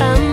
come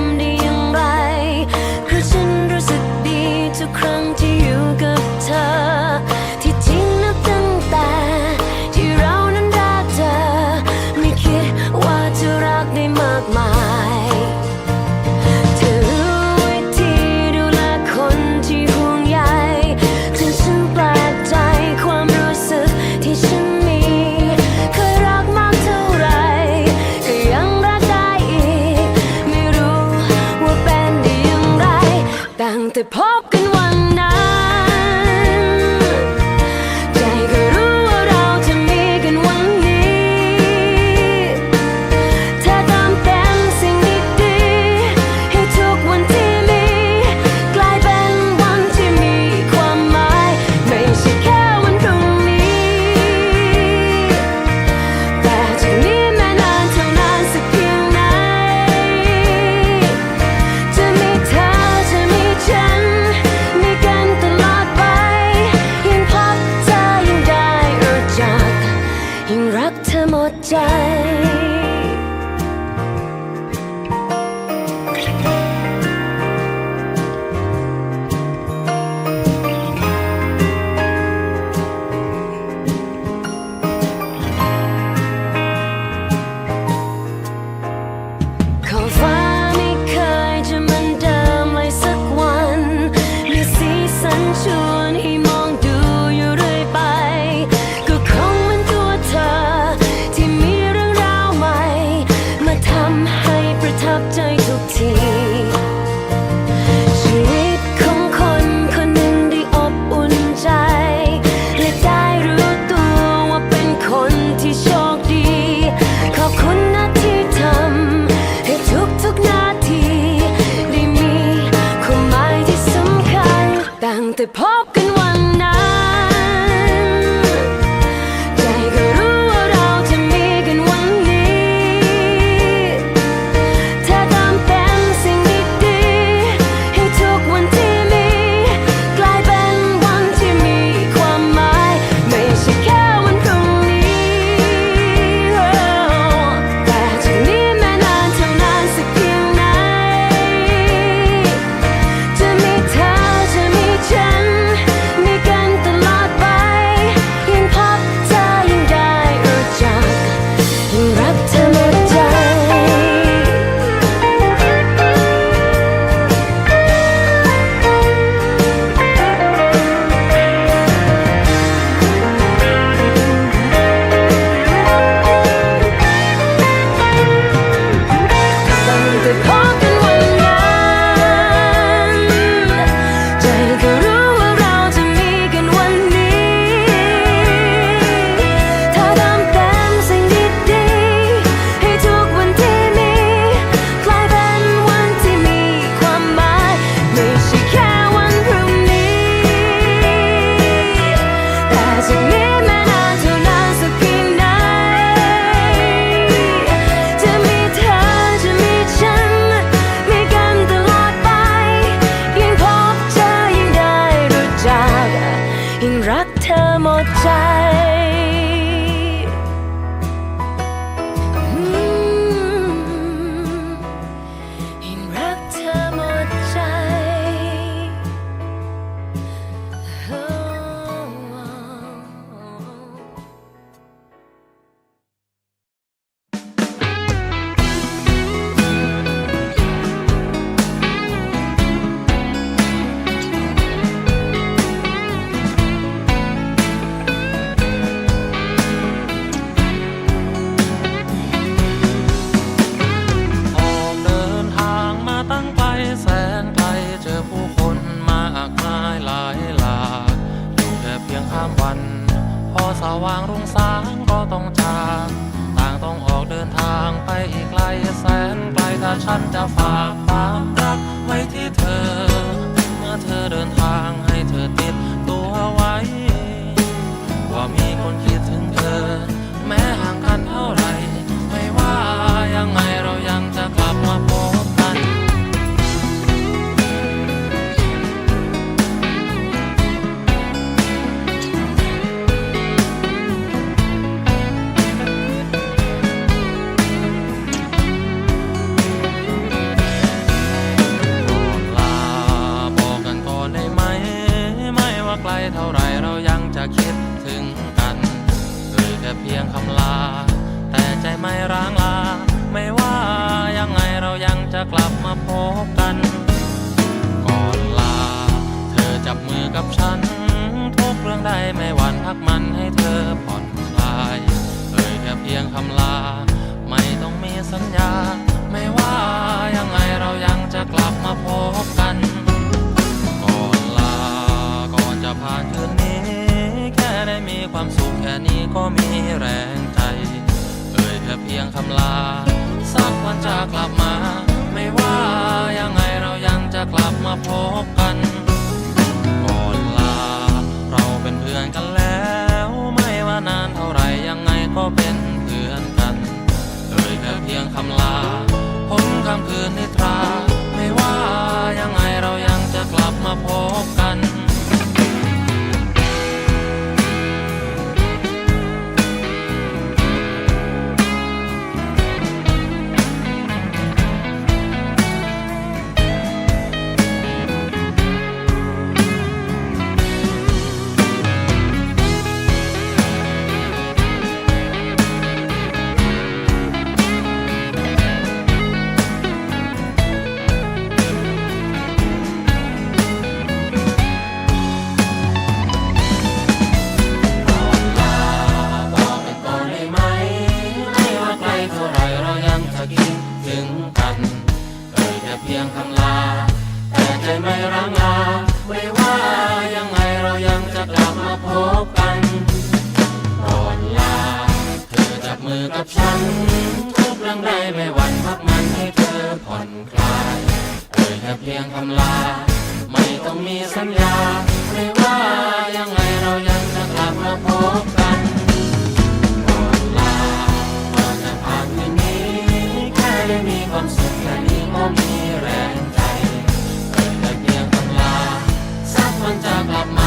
ามวัน พอสว่างรุ่งสางก็ต้องจากต่างต้องออกเดินทางไปอีกไกลแสนไกลถ้าฉันจะฝากความรักไว้ที่เธอ เมื่อเธอเดินทาง ไม่ร้างลา ไม่ว่ายังไงเรายังจะกลับมาพบกัน ก่อนลา เธอจับมือกับฉัน ทุกเรื่องใดไม่หวั่นพักมันให้เธอผ่อนคลายเอ่ยแค่เพียงคำลา ไม่ต้องมีสัญญา ไม่ว่า กวันจะกลับมา ไม่ว่ายังไงเรายังจะกลับมาพบกัน ค่เพียงคำลา ไม่ต้องมีสัญญา ไม่ว่ายังไงเรายังจะกลับมาพบกันก่อนลาก่อนจะผ่านคืนนี้ แค่ได้มีความสุขแค่นี้ก็มีแรงใจเอ่ยแต่เพียงคำลา สักวันจะกลับมา